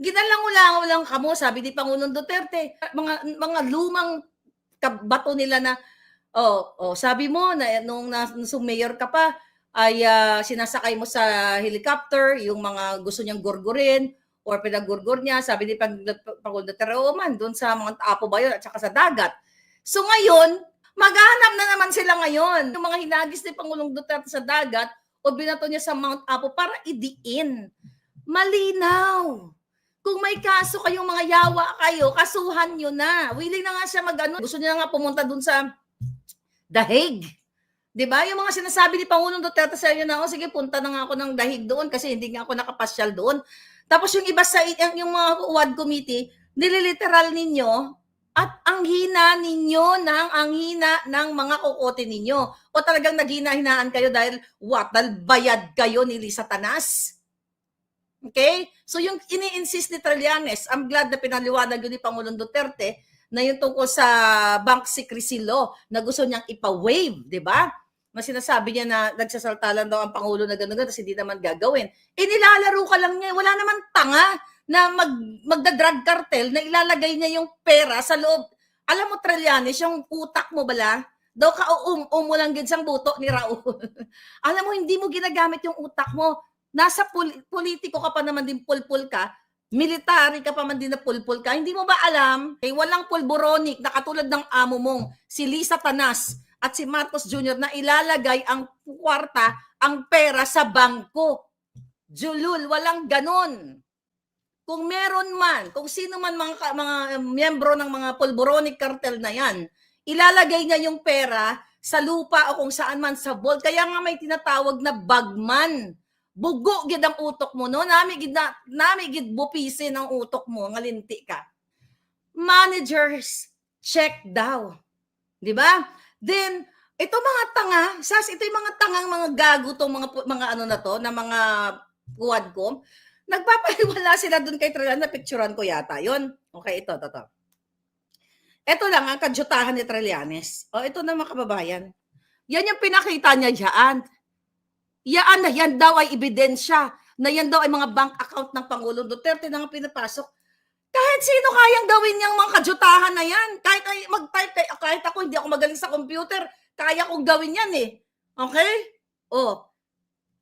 Ginalango-lango lang kamo, sabi ni Pangulong Duterte. Mga mga lumang kabato nila na oh, oh sabi mo na nung na, nung mayor ka pa ay ah, sinasakay mo sa helicopter yung mga gusto niyang gurgurin or pinagurgur niya, sabi ni Pang- Pangulong Duterte, oh man, doon sa mga apo ba yun at saka sa dagat. So ngayon, maghanap na naman sila ngayon. Yung mga hinagis ni Pangulong Duterte sa dagat o binato niya sa Mount Apo para idiin. Malinaw. Kung may kaso kayong mga yawa kayo, kasuhan nyo na. Willing na nga siya mag ano, gusto niya nga pumunta dun sa Hague. 'Di ba? Yung mga sinasabi ni Pangulong Duterte sa inyo na, oh, sige, punta na nga ako ng Hague doon kasi hindi nga ako nakapasyal doon. Tapos yung iba sa yung, yung mga WAD committee, nililiteral ninyo at ang hina ninyo ng ang hina ng mga kukote ninyo. O talagang naghina-hinaan kayo dahil what? Dahil bayad kayo ni Lisa Tanas. Okay? So yung ini-insist ni Trillanes, I'm glad na pinaliwanag yun ni Pangulong Duterte na yung tungkol sa bank secrecy law na gusto niyang ipa-waive, di ba? Na sinasabi niya na nagsasalta lang daw ang Pangulo na gano'n, tapos hindi naman gagawin. Eh nilalaro ka lang niya. Wala naman tanga na mag, magda-drug cartel na ilalagay niya yung pera sa loob. Alam mo, Trillanes, yung utak mo bala, daw ka um, um mo lang gid sang buto ni Raul. Alam mo, hindi mo ginagamit yung utak mo. Nasa pol- politiko ka pa naman din pulpul ka, military ka pa man din na pulpul ka, hindi mo ba alam, eh, walang pulboronic na katulad ng amo mong, si Lisa Tanas at si Marcos Jr. na ilalagay ang kwarta, ang pera sa bangko. Julul, walang ganon. Kung meron man, kung sino man mga, mga eh, miyembro ng mga pulboronic cartel na yan, ilalagay niya yung pera sa lupa o kung saan man sa vault. Kaya nga may tinatawag na bagman. Bugo gid ang utok mo no, nami gid na, nami gid bupisin ang utok mo, ngalinti ka. Managers check daw. 'Di ba? Then ito mga tanga, sas ito yung mga tangang mga gago tong mga mga ano na to, na mga quadcom. Nagpapaliwala sila dun kay Trillian na picturean ko yata. 'Yon. Okay, ito, ito, ito. Ito lang ang kadyutahan ni Trillanes. O, ito na mga kababayan. Yan yung pinakita niya diyan. Yaan na yan daw ay ebidensya na yan daw ay mga bank account ng Pangulong Duterte na pinapasok. Kahit sino kayang gawin yung mga kadyutahan na yan. Kahit ay mag-type, kahit, kahit ako hindi ako magaling sa computer, kaya kong gawin yan eh. Okay? Oh.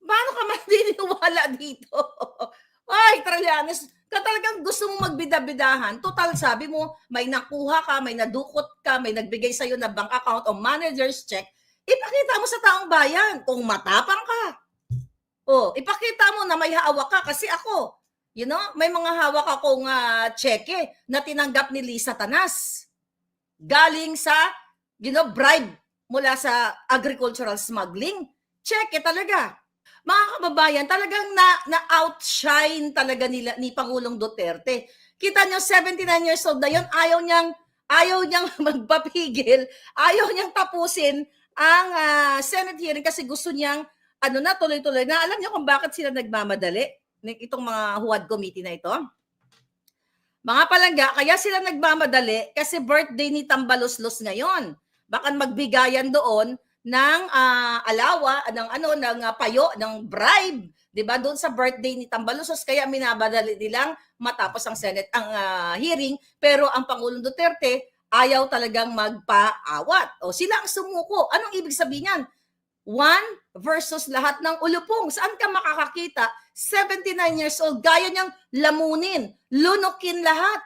Paano ka maniniwala dito? Ay, Trillanes, ka talagang gusto mong magbida-bidahan. Total, sabi mo, may nakuha ka, may nadukot ka, may nagbigay sa'yo na bank account o manager's check. Ipakita mo sa taong bayan kung matapang ka. Oh, ipakita mo na may hawak ka kasi ako, you know, may mga hawak akong uh, cheque na tinanggap ni Lisa Tanas. Galing sa, you know, bribe mula sa agricultural smuggling. Cheque talaga. Mga kababayan, talagang na, na-outshine talaga nila, ni Pangulong Duterte. Kita nyo, 79 years old na yun, ayaw niyang, ayaw niyang magpapigil, ayaw niyang tapusin ang ah, Senate hearing kasi gusto niyang ano na tuloy-tuloy na. Alam niyo kung bakit sila nagmamadali? Itong mga HUAD committee na ito? Mga palangga, kaya sila nagmamadali kasi birthday ni Tambaloslos ngayon. Baka magbigayan doon ng ah, alawa, ng ano, ng ah, payo, ng bribe, 'di ba? Doon sa birthday ni Tambaloslos kaya minabadali nilang matapos ang Senate ang ah, hearing, pero ang Pangulong Duterte ayaw talagang magpaawat. O sila ang sumuko. Anong ibig sabihin yan? One versus lahat ng ulupong. Saan ka makakakita? 79 years old, gaya niyang lamunin, lunukin lahat.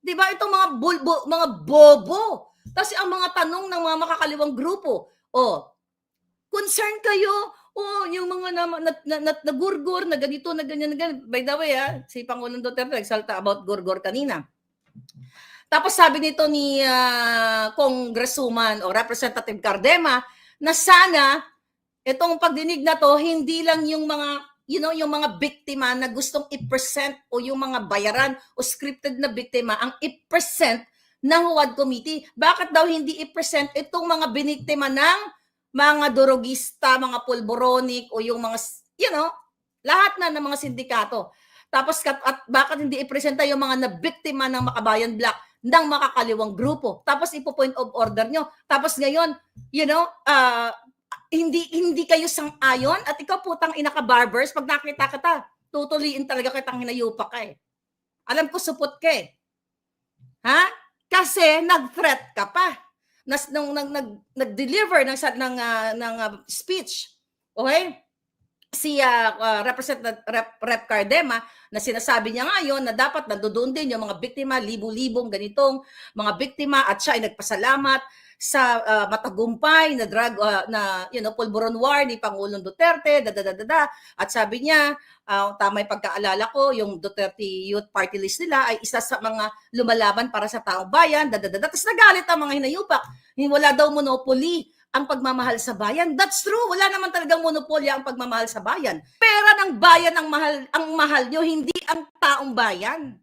Di ba? Itong mga, bulbo, mga bobo. Tapos ang mga tanong ng mga makakaliwang grupo. O, concern kayo o yung mga na, na, na, na, nagurgur na ganito, na ganyan, na ganyan. By the way, ha, si Pangulong Duterte nagsalta about gurgur kanina. Tapos sabi nito ni ah, Congresswoman o Representative Cardema na sana itong pagdinig na to hindi lang yung mga you know yung mga biktima na gustong i-present o yung mga bayaran o scripted na biktima ang i-present ng HUAD committee. Bakit daw hindi i-present itong mga biniktima ng mga durogista, mga pulboronic o yung mga you know lahat na ng mga sindikato. Tapos kat- at bakit hindi i-presenta yung mga nabiktima ng Makabayan Black ng makakaliwang grupo. Tapos ipo-point of order nyo. Tapos ngayon, you know, ah, hindi hindi kayo sang-ayon at ikaw putang ina ka barbers pag nakita kita, tutuliin talaga kitang hinayupa ka eh. Alam ko supot ka eh. Ha? Kasi nag-threat ka pa. Nas, nung, nag, nag, nag-deliver ng, ng, ah, ng ah, speech. Okay? Si ah, ah, Representative Rep, Rep Cardema na sinasabi niya ngayon na dapat nandoon din yung mga biktima, libu-libong ganitong mga biktima at siya ay nagpasalamat sa ah, matagumpay na drug ah, na you know pulburon war ni Pangulong Duterte da, da, da, da, da. at sabi niya ah, tama pagkaalala ko yung Duterte Youth Party List nila ay isa sa mga lumalaban para sa taong bayan da, da, da, da. Tapos nagalit ang mga hinayupak wala daw monopoly ang pagmamahal sa bayan. That's true. Wala naman talagang monopolya ang pagmamahal sa bayan. Pera ng bayan ang mahal ang mahal nyo, hindi ang taong bayan.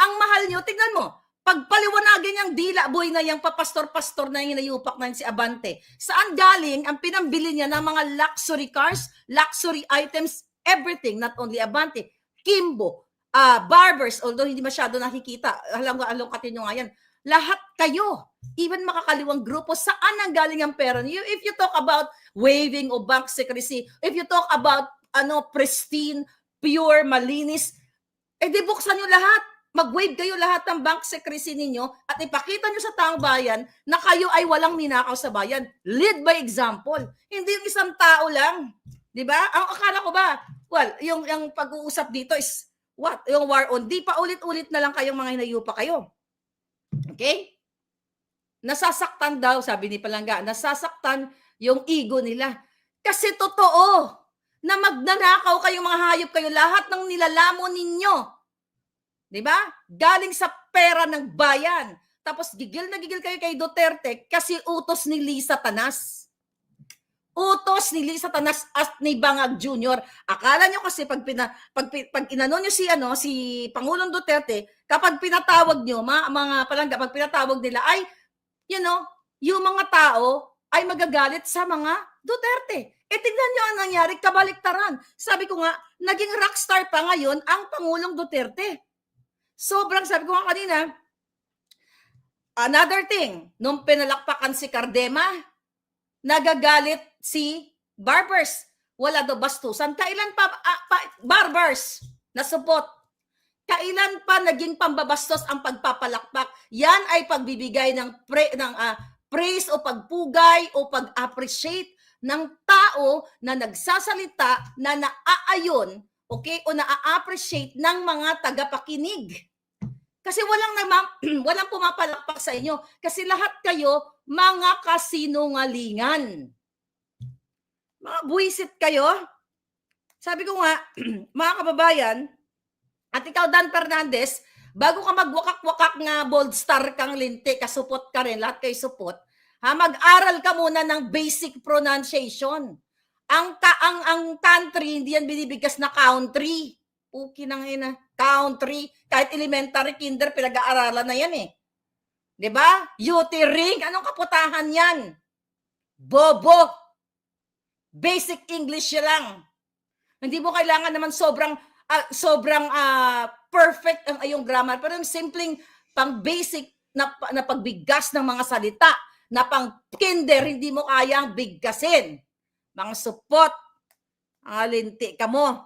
Ang mahal nyo, tingnan mo, pagpaliwanagin yung dila boy na yung papastor-pastor na yung hinayupak na yun si Abante, saan galing ang pinambili niya ng mga luxury cars, luxury items, everything, not only Abante, Kimbo, ah barbers, although hindi masyado nakikita, alam ko, alungkatin nyo nga yan, lahat kayo, even makakaliwang grupo, saan ang galing ang pera niyo? If you talk about waiving o bank secrecy, if you talk about ano pristine, pure, malinis, eh di buksan nyo lahat. Mag-waive kayo lahat ng bank secrecy ninyo at ipakita nyo sa taong bayan na kayo ay walang ninakaw sa bayan. Lead by example. Hindi yung isang tao lang. Di ba? Ang akala ko ba, well, yung, yung pag-uusap dito is what? Yung war on. Di pa ulit-ulit na lang kayong mga hinayupa kayo. Okay? Nasasaktan daw, sabi ni Palangga, nasasaktan yung ego nila. Kasi totoo na magnanakaw kayong mga hayop kayo, lahat ng nilalamon ninyo. 'Di ba? Galing sa pera ng bayan. Tapos gigil na gigil kayo kay Duterte kasi utos ni Lisa Tanas. Utos ni Lisa Tanas at ni Bangag Jr. Akala nyo kasi pag, pina, pag, pag inano nyo si, ano, si Pangulong Duterte, kapag pinatawag nyo, mga, mga palangga, pag pinatawag nila ay, you know, yung mga tao ay magagalit sa mga Duterte. E tignan nyo ang nangyari, kabaliktaran. Sabi ko nga, naging rockstar pa ngayon ang Pangulong Duterte. Sobrang, sabi ko nga kanina, another thing, nung pinalakpakan si Cardema, nagagalit si Barbers. Wala daw bastusan. Kailan pa, ah, pa- Barbers, nasupot. Kailan pa naging pambabastos ang pagpapalakpak? Yan ay pagbibigay ng, pre, ng ah, praise o pagpugay o pag-appreciate ng tao na nagsasalita na naaayon okay o na-appreciate ng mga tagapakinig. Kasi walang nama- walang pumapalakpak sa inyo kasi lahat kayo mga kasinungalingan. Mga buwisit kayo. Sabi ko nga, mga kababayan, at ikaw Dan Fernandez, bago ka magwakak-wakak nga bold star kang linti, kasupot ka rin, lahat kayo supot, ha, mag-aral ka muna ng basic pronunciation. Ang ka ang ang country hindi yan binibigkas na country. Puki nang ina, country, kahit elementary kinder pinag-aaralan na yan eh. 'Di ba? UT ring, anong kaputahan 'yan? Bobo. Basic English lang. Hindi mo kailangan naman sobrang ah, sobrang ah, perfect ang ayong grammar, pero yung simpleng pang basic na, na pagbigkas ng mga salita na pang kinder hindi mo kayang bigkasin. Mga supot, ang linti ka mo.